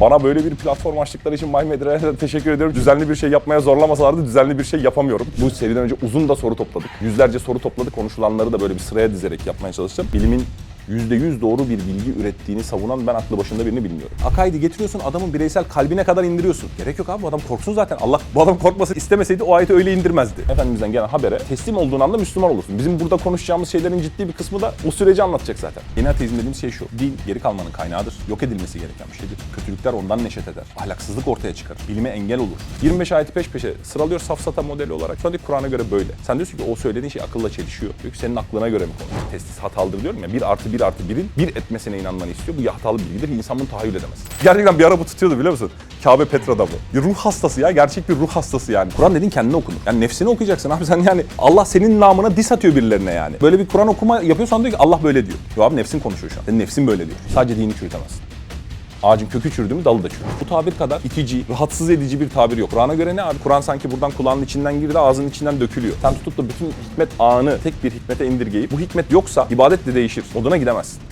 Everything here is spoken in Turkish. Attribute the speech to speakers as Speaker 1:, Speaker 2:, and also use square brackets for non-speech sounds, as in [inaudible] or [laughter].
Speaker 1: Bana böyle bir platform açtıkları için My Medre'ye teşekkür ediyorum. Düzenli bir şey yapmaya zorlamasalardı düzenli bir şey yapamıyorum. Bu seriden önce uzun da soru topladık. Yüzlerce soru topladık. Konuşulanları da böyle bir sıraya dizerek yapmaya çalıştım. Bilimin %100 doğru bir bilgi ürettiğini savunan ben aklı başında birini bilmiyorum. Akaidi getiriyorsun adamın bireysel kalbine kadar indiriyorsun. Gerek yok abi bu adam korksun zaten. Allah bu adam korkmasın istemeseydi o ayeti öyle indirmezdi. Efendimizden gelen habere teslim olduğun anda Müslüman olursun. Bizim burada konuşacağımız şeylerin ciddi bir kısmı da o süreci anlatacak zaten. Yeni ateizm dediğimiz şey şu. Din geri kalmanın kaynağıdır. Yok edilmesi gereken bir şeydir. Kötülükler ondan neşet eder. Ahlaksızlık ortaya çıkar. Bilime engel olur. 25 ayeti peş peşe sıralıyor safsata modeli olarak. Sonra Kur'an'a göre böyle. Sen diyorsun ki o söylediğin şey akılla çelişiyor. Ki senin aklına göre mi konu? Testis hatalıdır diyorum ya. 1 artı 1 artı 1'in 1 etmesine inanmanı istiyor. Bu hatalı bilgidir. İnsan bunu tahayyül edemez. Gerçekten bir ara bu tutuyordu biliyor musun? Kabe Petra'da bu. Bir ruh hastası ya. Gerçek bir ruh hastası yani. Kur'an dediğin kendine okun. Yani nefsini okuyacaksın abi [laughs] sen yani. Allah senin namına dis atıyor birilerine yani. Böyle bir Kur'an okuma yapıyorsan diyor ki Allah böyle diyor. Yo abi nefsin konuşuyor şu an. Senin nefsin böyle diyor. Sadece dini çürütemezsin. Ağacın kökü çürüdü mü dalı da çürür. Bu tabir kadar itici, rahatsız edici bir tabir yok. Kur'an'a göre ne abi? Kur'an sanki buradan kulağının içinden girdi, ağzının içinden dökülüyor. Sen tutup da bütün hikmet ağını tek bir hikmete indirgeyip bu hikmet yoksa ibadet de değişir. Moduna gidemezsin.